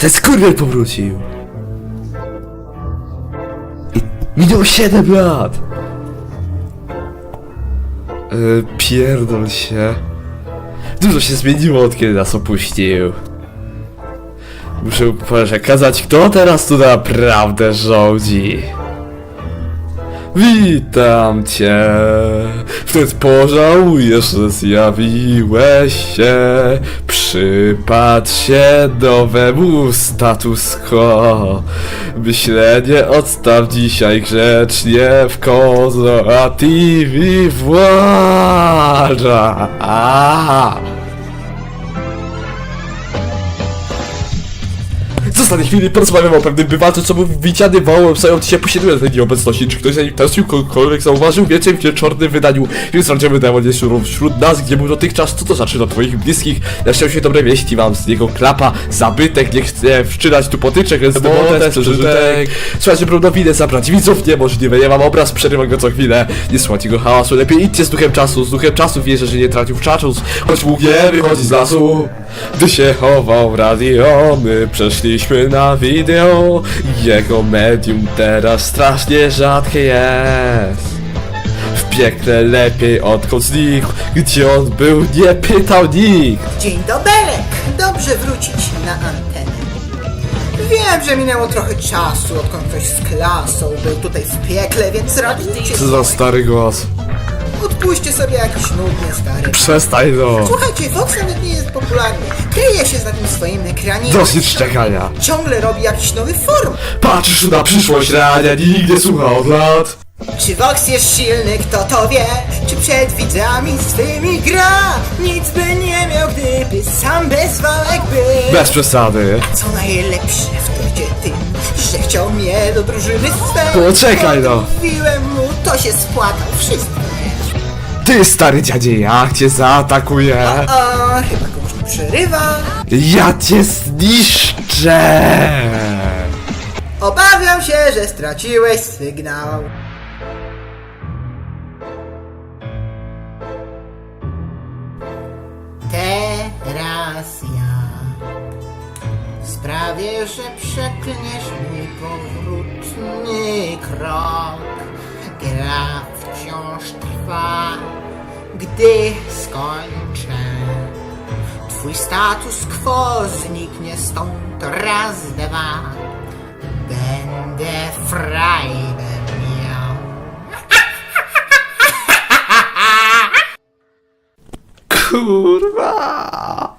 Ten skurwiel powrócił! I minęło 7 lat! Yy, pierdol się. Dużo się zmieniło od kiedy nas opuścił. Muszę przekazać, kto teraz tu naprawdę rządzi. Witam cię. Wtedy pożałujesz, że zjawiłeś się. Przypatrz się nowemu status quo. Myślenie odstaw dzisiaj grzecznie w kozo, a TV władza. Ostatniej chwili porozmawiam o pewnym bywalcu, co był widziany wołem zając się posiedzeniem tej nieobecności. Czy ktoś zanim tęsknił, kogokolwiek zauważył więcej w wieczornym wydaniu. Więc radziemy demon jest wśród nas, gdzie był dotychczas. Co to znaczy dla twoich bliskich? Na szczęście dobre wieści mam z niego klapa, zabytek, nie chcę wszczynać tu potyczek, więc demotest, przeżytek. Słuchajcie, prawdowinę zabrać widzów niemożliwe, ja mam obraz, przerywam go co chwilę. Nie słuchajcie go hałasu, lepiej idźcie z duchem czasu, z duchem czasu wierzę, że nie tracił w czaczus, choć mógł nie wychodzić z lasu. Gdy się chował w radio, my przeszliśmy na wideo. Jego medium teraz strasznie rzadkie jest. W piekle lepiej odkąd znikł, gdzie on był nie pytał nikt. Dzień doberek! Dobrze wrócić na antenę. Wiem, że minęło trochę czasu, odkąd ktoś z klasą był tutaj w piekle, więc radujcie Co za stary głos. Odpuśćcie sobie jakiś nudny stary. Przestań no. Słuchajcie, Vox nawet nie jest popularny. Kryje się za tym swoim ekranie. Dosyć szczekania. Ciągle robi jakiś nowy form. Patrzysz na przyszłość realia, nikt nie słucha od lat. Czy Vox jest silny, kto to wie? Czy przed widzami swymi gra? Nic by nie miał, gdyby sam bez wałek był. Bez przesady. Co najlepsze w torcie tym, że chciał mnie do drużyny swej. Poczekaj, no. Mówiłem mu, to się spłatał wszystko. Ty stary dziadzie, ja cię zaatakuję. A, chyba komuś tu przerywa. Ja cię zniszczę. Obawiam się, że straciłeś sygnał. Teraz ja sprawię, że przeklniesz mój powrótny krok. Gdy skończę. Twój status quo zniknie stąd raz, dwa. Będę frajdę miał. Kurwa.